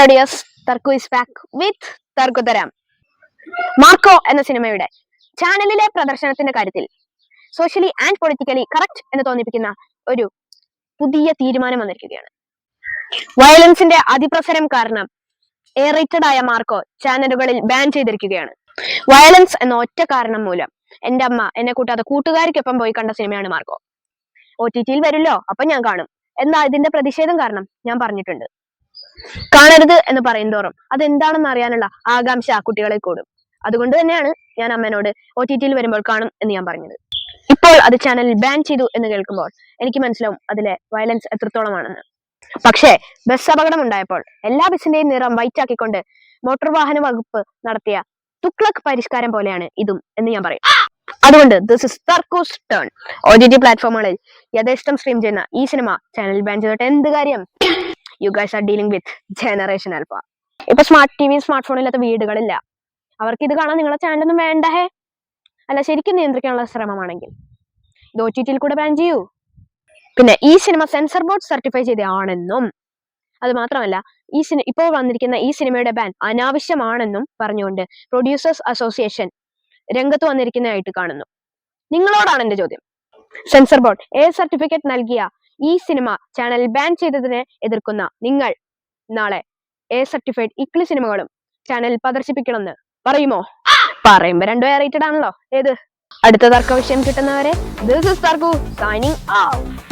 Hello dears Tharkku is back with തർക്കുതരാം Marco എന്ന സിനിമയുടെ ചാനലിലെ പ്രദർശനത്തിന്റെ കാര്യത്തിൽ സോഷ്യലി ആൻഡ് പൊളിറ്റിക്കലി കറക്റ്റ് എന്ന് തോന്നിപ്പിക്കുന്ന ഒരു പുതിയ തീരുമാനം വന്നിരിക്കുകയാണ്. വയലൻസിന്റെ അതിപ്രസരം കാരണം എ ആയ മാർക്കോ ചാനലുകളിൽ ബാൻ ചെയ്തിരിക്കുകയാണ്. വയലൻസ് എന്ന ഒറ്റ കാരണം മൂലം എന്റെ അമ്മ എന്നെ കൂട്ടാതെ കൂട്ടുകാർക്കൊപ്പം പോയി കണ്ട സിനിമയാണ് മാർക്കോ. ഒ ടി ടിയിൽ വരുമല്ലോ അപ്പൊ ഞാൻ കാണും. എന്നാ ഇതിന്റെ പ്രതിഷേധം കാരണം ഞാൻ പറഞ്ഞിട്ടുണ്ട്. കാണരുത് എന്ന് പറയുന്തോറും. അതെന്താണെന്ന് അറിയാനുള്ള ആകാംക്ഷ ആ കുട്ടികളെ കൂടും. അതുകൊണ്ട് തന്നെയാണ് ഞാൻ അമ്മേനോട് ഒ ടി ടിയിൽ വരുമ്പോൾ കാണും എന്ന് ഞാൻ പറഞ്ഞത്. ഇപ്പോൾ അത് ചാനലിൽ ബാൻ ചെയ്തു എന്ന് കേൾക്കുമ്പോൾ എനിക്ക് മനസ്സിലാവും അതിലെ വയലൻസ് എത്രത്തോളമാണെന്ന്. പക്ഷേ ബസ് അപകടം ഉണ്ടായപ്പോൾ എല്ലാ ബസ്സിന്റെയും നിറം വൈറ്റ് ആക്കിക്കൊണ്ട് മോട്ടോർ വാഹന വകുപ്പ് നടത്തിയ തുക്ലക് പരിഷ്കാരം പോലെയാണ് ഇതും എന്ന് ഞാൻ പറയും. അതുകൊണ്ട് this is Tharkku's turn O T T പ്ലാറ്റ്ഫോമുകളിൽ യഥേഷ്ടം സ്ട്രീം ചെയ്യുന്ന ഈ സിനിമ ചാനൽ ബാൻ ചെയ്തിട്ട് എന്ത് കാര്യം? You guys are dealing with generation alpha ഇപ്പൊ smart T V smart phone ഇല്ലാത്ത വീടുകളില്ല. അവർക്ക് ഇത് കാണാൻ നിങ്ങളെ ചാനലൊന്നും വേണ്ട അല്ല ശരിക്കും നിയന്ത്രിക്കാനുള്ള ശ്രമമാണെങ്കിൽ. ഇത് ഒ ടി ടിയിൽ കൂടെ ബാൻ ചെയ്യൂ. പിന്നെ ഈ സിനിമ സെൻസർ ബോർഡ് സർട്ടിഫൈ ചെയ്തതാണെന്നും അത് മാത്രമല്ല ഈ സിനി ഇപ്പോൾ വന്നിരിക്കുന്ന ഈ സിനിമയുടെ ബാൻ അനാവശ്യമാണെന്നും പറഞ്ഞുകൊണ്ട് പ്രൊഡ്യൂസേഴ്സ് അസോസിയേഷൻ രംഗത്ത് വന്നിരിക്കുന്നതായിട്ട് കാണുന്നു. നിങ്ങളോടാണ് എന്റെ ചോദ്യം. സെൻസർ ബോർഡ് എ സർട്ടിഫിക്കറ്റ് നൽകിയ ഈ സിനിമ ചാനൽ ബാൻ ചെയ്തതിനെ എതിർക്കുന്ന നിങ്ങൾ നാളെ എ സർട്ടിഫൈഡ് ഇക്ലി സിനിമകളും ചാനൽ പ്രദർശിപ്പിക്കണമെന്ന് പറയുമോ? പറയുമ്പോ രണ്ടുപേർ റേറ്റഡ് ആണല്ലോ. ഏത്? അടുത്ത തർക്ക വിഷയം കിട്ടുന്നവരെ this is Tharkku signing out